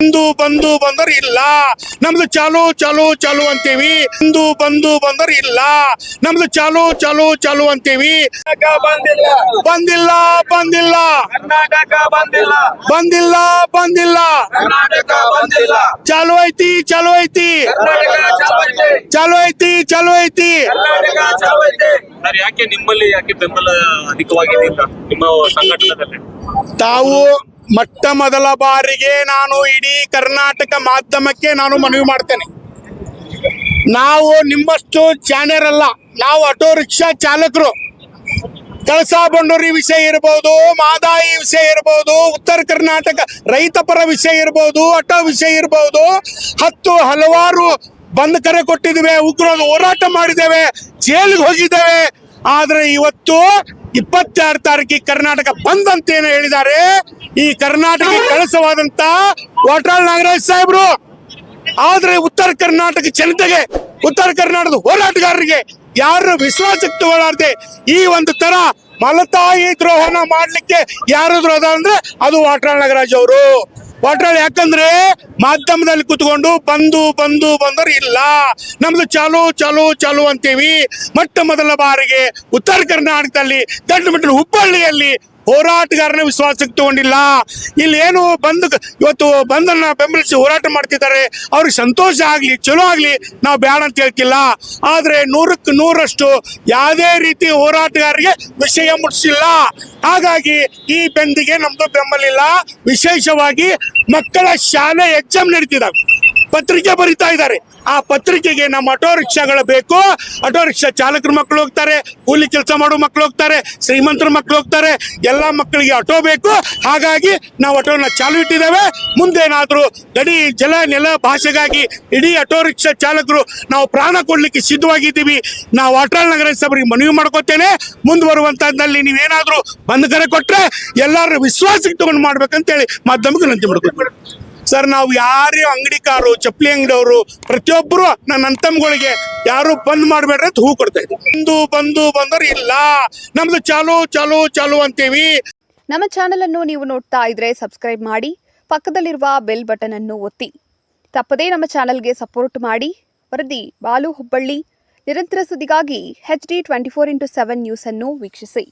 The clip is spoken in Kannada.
ಬಂದು ಬಂದು ಬಂದರ್ ಇಲ್ಲ. ನಮ್ದು ಚಾಲು ಚಾಲು ಚಾಲು ಅಂತೀವಿ. ಬಂದು ಬಂದು ಬಂದರ್ ಇಲ್ಲ. ನಮ್ದು ಚಾಲು ಚಾಲು ಚಾಲು ಅಂತೀವಿ. ಕರ್ನಾಟಕ ಬಂದಿಲ್ಲ. ಬಂದಿಲ್ಲ ಬಂದಿಲ್ಲ. ಕರ್ನಾಟಕ ಬಂದಿಲ್ಲ. ಬಂದಿಲ್ಲ ಬಂದಿಲ್ಲ. ಕರ್ನಾಟಕ ಬಂದಿಲ್ಲ. ಚಾಲು ಐತಿ ಚಾಲು ಐತಿ. ಚಾಲು ಐತಿ. ಚಾಲು ಐತಿ ಯಾಕೆ ನಿಮ್ಮಲ್ಲಿ ಯಾಕೆ ಬೆಂಬಲ ಅಧಿಕವಾಗಿದೆ ನಿಮ್ಮ ಸಂಘಟನೆಯಲ್ಲಿ ತಾವು ಮೊಟ್ಟ ಮೊದಲ ಬಾರಿಗೆ ನಾನು ಇಡೀ ಕರ್ನಾಟಕ ಮಾಧ್ಯಮಕ್ಕೆ ನಾನು ಮನವಿ ಮಾಡ್ತೇನೆ. ನಾವು ನಿಮ್ಮಷ್ಟು ಚಾನೆಲ್ ಅಲ್ಲ, ನಾವು ಆಟೋ ರಿಕ್ಷಾ ಚಾಲಕರು. ಕಳಸಾ ಬಂಡೂರಿ ವಿಷಯ ಇರಬಹುದು ಮಾದಾಯಿ ವಿಷಯ ಇರಬಹುದು ಉತ್ತರ ಕರ್ನಾಟಕ ರೈತಪರ ವಿಷಯ ಇರಬಹುದು ಆಟೋ ವಿಷಯ ಇರಬಹುದು ಹತ್ತು ಹಲವಾರು ಬಂದ್ ಕರೆ ಕೊಟ್ಟಿದ್ದೇವೆ, ಉಗ್ರರು ಹೋರಾಟ ಮಾಡಿದ್ದೇವೆ, ಜೈಲಿಗೆ ಹೋಗಿದ್ದೇವೆ. ಆದ್ರೆ ಇವತ್ತು ಇಪ್ಪತ್ತಾರು ತಾರೀಕಿಗೆ ಕರ್ನಾಟಕ ಬಂದ್ ಅಂತ ಏನು ಹೇಳಿದ್ದಾರೆ? ಈ ಕರ್ನಾಟಕ ಕಳಸವಾದಂತ ವಾಟಾಳ್ ನಾಗರಾಜ್ ಸಾಹೇಬ್ರು. ಆದ್ರೆ ಉತ್ತರ ಕರ್ನಾಟಕ ಜನತೆಗೆ, ಉತ್ತರ ಕರ್ನಾಟಕದ ಹೋರಾಟಗಾರರಿಗೆ ಯಾರು ವಿಶ್ವಾಸಕ್ಕೆ ತಗೊಳ್ಳಾರ್ದೆ ಈ ಒಂದು ತರ ಮಲತಾಯಿ ದ್ರೋಹನ ಮಾಡ್ಲಿಕ್ಕೆ ಯಾರಾದ್ರು ಅದ ಅಂದ್ರೆ ಅದು ವಾಟಾಳ್ ನಾಗರಾಜ್ ಅವರು. ವಾಟಾಳ್ ಯಾಕಂದ್ರೆ ಮಾಧ್ಯಮದಲ್ಲಿ ಕುತ್ಕೊಂಡು ಬಂದು ಬಂದು ಬಂದರು ಇಲ್ಲ. ನಮ್ದು ಚಾಲು ಚಾಲು ಚಾಲು ಅಂತೀವಿ. ಮೊಟ್ಟ ಮೊದಲ ಬಾರಿಗೆ ಉತ್ತರ ಕರ್ನಾಟಕದಲ್ಲಿ ದೊಡ್ಡ ಮಟ್ಟದ ಹುಬ್ಬಳ್ಳಿಯಲ್ಲಿ ಹೋರಾಟಗಾರನ ವಿಶ್ವಾಸಕ್ಕೆ ತಗೊಂಡಿಲ್ಲ ಇಲ್ಲಿ ಏನು ಬಂದ್ ಇವತ್ತು ಬಂದನ್ನ ಬೆಂಬಲಿಸಿ ಹೋರಾಟ ಮಾಡ್ತಿದ್ದಾರೆ. ಅವ್ರಿಗೆ ಸಂತೋಷ ಆಗ್ಲಿ, ಚಲೋ ಆಗ್ಲಿ, ನಾವು ಬೇಡ ಅಂತ ಹೇಳ್ತಿಲ್ಲ. ಆದ್ರೆ ನೂರಕ್ಕೆ ನೂರಷ್ಟು ಯಾವುದೇ ರೀತಿ ಹೋರಾಟಗಾರರಿಗೆ ವಿಷಯ ಮುಟ್ಸಿಲ್ಲ. ಹಾಗಾಗಿ ಈ ಬೆಂದಿಗೆ ನಮ್ದು ಬೆಂಬಲಿಲ್ಲ. ವಿಶೇಷವಾಗಿ ಮಕ್ಕಳ ಶಾಲೆ ಎಕ್ಸಾಮ್ ನಡೀತಿದ್ದಾವೆ ಪತ್ರಿಕೆ ಬರಿತಾ ಇದ್ದಾರೆ. ಆ ಪತ್ರಿಕೆಗೆ ನಮ್ಮ ಆಟೋ ರಿಕ್ಷಾಗಳು ಬೇಕು. ಆಟೋ ರಿಕ್ಷಾ ಚಾಲಕರ ಮಕ್ಕಳು ಹೋಗ್ತಾರೆ, ಕೂಲಿ ಕೆಲಸ ಮಾಡೋ ಮಕ್ಕಳು ಹೋಗ್ತಾರೆ, ಶ್ರೀಮಂತರ ಮಕ್ಕಳು ಹೋಗ್ತಾರೆ, ಎಲ್ಲ ಮಕ್ಕಳಿಗೆ ಆಟೋ ಬೇಕು. ಹಾಗಾಗಿ ನಾವು ಆಟೋನ ಚಾಲು ಇಟ್ಟಿದ್ದೇವೆ. ಮುಂದೇನಾದರೂ ಗಡಿ ಜಲ ನೆಲ ಭಾಷೆಗಾಗಿ ಇಡೀ ಆಟೋ ರಿಕ್ಷಾ ಚಾಲಕರು ನಾವು ಪ್ರಾಣ ಕೊಡ್ಲಿಕ್ಕೆ ಸಿದ್ಧವಾಗಿದ್ದೀವಿ. ನಾವು ವಾಟಾಳ್ ನಗರ ಸಭೆಗೆ ಮನವಿ ಮಾಡ್ಕೋತೇನೆ. ಮುಂದುವರುವಂತಹದ್ದಲ್ಲಿ ನೀವೇನಾದರೂ ಬಂದ ಕರೆ ಕೊಟ್ಟರೆ ಎಲ್ಲಾರು ವಿಶ್ವಾಸಕ್ಕೆ ತಗೊಂಡು ಮಾಡ್ಬೇಕಂತೇಳಿ ಮಾಧ್ಯಮಕ್ಕೆ ವಿನಂತಿ ಮಾಡ್ಕೊತೀನಿ. ಸರ್, ನಾವು ಯಾರೇ ಅಂಗಡಿಕಾರು ಚಪ್ಪಲಿ ಅಂಗಡಿಯವರು, ಪ್ರತಿಯೊಬ್ಬರು ನನ್ನ ಅಂತಮ್ಗಳಿಗೆ ಯಾರು ಬಂದ್ ಮಾಡಬೇಡ್ರಿ ಅಂತ ಹೂ ಕೊಡ್ತಾ ಇದ್ದೀವಿ ಬಂದು ಬಂದು ಬಂದರು ಇಲ್ಲ. ನಮ್ದು ಚಾಲು ಚಾಲು ಚಾಲು ಅಂತೀವಿ. ನಮ್ಮ ಚಾನೆಲ್ ಅನ್ನು ನೀವು ನೋಡ್ತಾ ಇದ್ರೆ ಸಬ್ಸ್ಕ್ರೈಬ್ ಮಾಡಿ, ಪಕ್ಕದಲ್ಲಿರುವ ಬೆಲ್ ಬಟನ್ ಅನ್ನು ಒತ್ತಿ. ತಪ್ಪದೇ ನಮ್ಮ ಚಾನೆಲ್ಗೆ ಸಪೋರ್ಟ್ ಮಾಡಿ. ವರದಿ ಬಾಲು ಹುಬ್ಬಳ್ಳಿ. ನಿರಂತರ ಸುದ್ದಿಗಾಗಿ H D twenty four into seven news ಅನ್ನು ವೀಕ್ಷಿಸಿ.